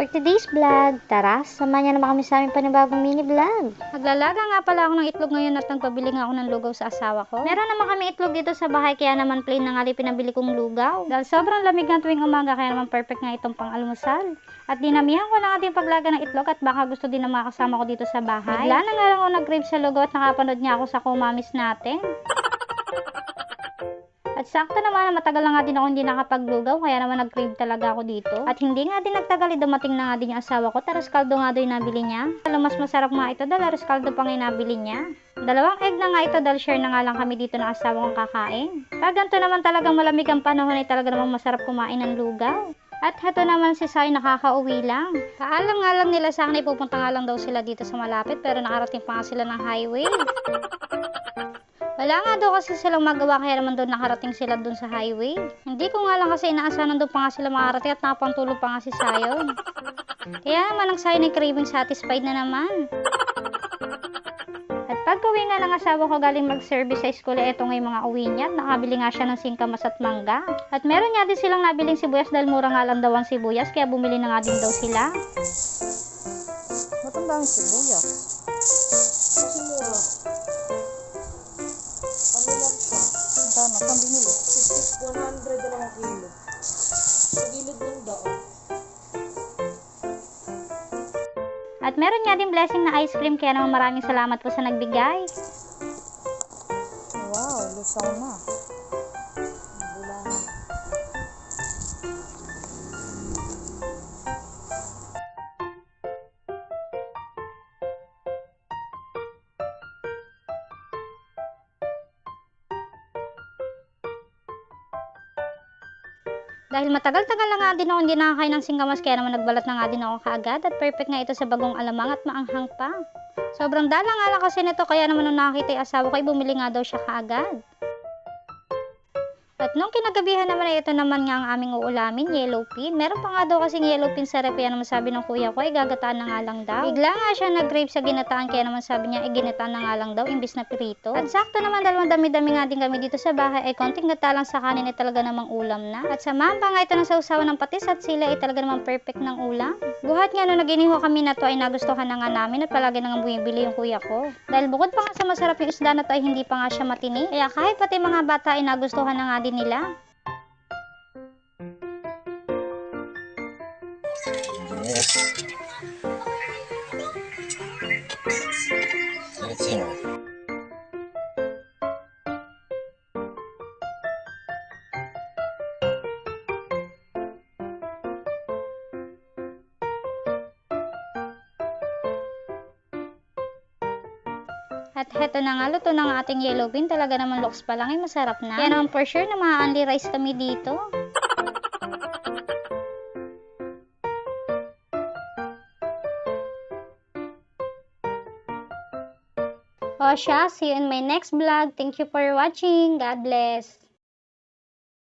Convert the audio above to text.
For today's vlog, tara, sama niya naman kami sa aming panibagong mini vlog. Naglalaga nga pala ako ng itlog ngayon at nagpabili nga ako ng lugaw sa asawa ko. Meron naman kami itlog dito sa bahay kaya naman plain na nga rin pinabili kong lugaw. Dahil sobrang lamig nga tuwing umaga kaya naman perfect nga itong pang almusal. At dinamihan ko na nga din paglaga ng itlog at baka gusto din ng mga kasama ko dito sa bahay. Bigla na nga lang ako nag-crave sa lugaw at nakapanood niya ako sa kumamis natin. At sakto naman na matagal na nga din ako hindi nakapaglugaw kaya naman nag-crave talaga ako dito. At hindi nga din nagtagal eh, dumating na nga din yung asawa ko. Taros kaldo nga doon nabili niya. Alam mas masarap nga ito dahil aros kaldo yung nabili niya. Dalawang egg na nga ito dahil share na nga lang kami dito ng asawa kong kakain. Pag ganito naman talagang malamig ang panahon ay talaga namang masarap kumain ng lugaw. At heto naman si Sai nakakauwi lang. Paalam nga lang nila sa akin ay nga lang daw sila dito sa malapit pero nakarating pa nga sila ng highway. Wala nga daw kasi silang magawa kaya naman doon nakarating sila doon sa highway. Hindi ko nga lang kasi inaasahan doon pa nga sila makarating at napantulog pa nga si Sayon. Kaya naman ang Sayon ay craving satisfied na naman. At pagkawi nga ng asawa ko galing mag-service sa school, ito nga yung mga uwi niya. Nakabili nga siya ng singkamas at mangga. At meron nga din silang nabiling sibuyas dahil mura nga lang daw ang sibuyas, kaya bumili na nga din daw sila. Matanda ang sibuyas. Kasi Magkano? Saan binili? 100 na lang ang kilo. Sa gilid ng daan. At meron nga din blessing na ice cream, kaya naman maraming salamat po sa nagbigay. Wow, lusaw na. Dahil matagal-tagal na nga din ako hindi nakakain ng singkamas kaya naman nagbalat na nga din ako kaagad at perfect nga ito sa bagong alamang at maanghang pa. Sobrang dalang nga lang kasi nito kaya naman nung nakakita yung asawa ko ay bumili nga daw siya kaagad. At nung kinagabihan naman ay ito naman nga ang aming uulamin, yellow pin. Meron pa nga daw kasing yellow pin sa rep, kaya naman sabi ng kuya ko ay gagataan na nga lang daw. Bigla nga siya nag-grave sa ginataan, kaya naman sabi niya ay ginataan na nga lang daw, imbis na pirito. At sakto naman dalawang dami-dami nga din kami dito sa bahay, ay konting gata lang sa kanin ay talaga namang ulam na. At samahan pa nga ito ng sausawan ng patis at sila ay talaga namang perfect ng ulam. Buhat nga nung naginiho kami na to ay nagustuhan na nga namin at palagi na nga bumibili yung kuya ko. Dahil bukod pa nga sa masarap yung isda na to ay hindi pa nga siya matini, kaya kahit pati mga bata ay nagustuhan na nga din nila. Yes. At heto na nga, luto nga ating yellow bean. Talaga naman looks pa lang ay masarap na. Kaya naman for sure na ma-only rice kami dito. O see you in my next vlog. Thank you for watching. God bless.